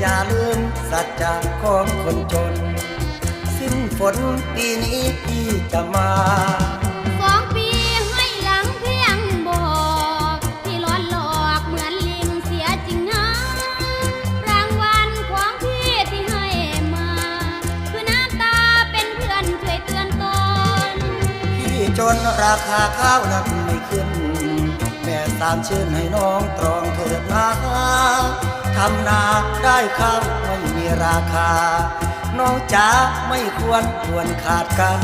อย่าลืมสัจจะของคนจน สิ้นฝนปีนี้พี่จะมาสองปีให้หลังเพียงบอกที่ร้อนหลอกเหมือนลิงเสียจริงนะรางวัลของพี่ที่ให้มา คือน้ำตาเป็นเพื่อนช่วยเตือนตน พี่จนราคาข้าวนั้นไม่ขึ้น แม่ตามชื่นให้น้องตรองเถิดนา ทำนาได้ข้าวไม่มีราคา น้องจ๋าไม่ควรควรขาดกัน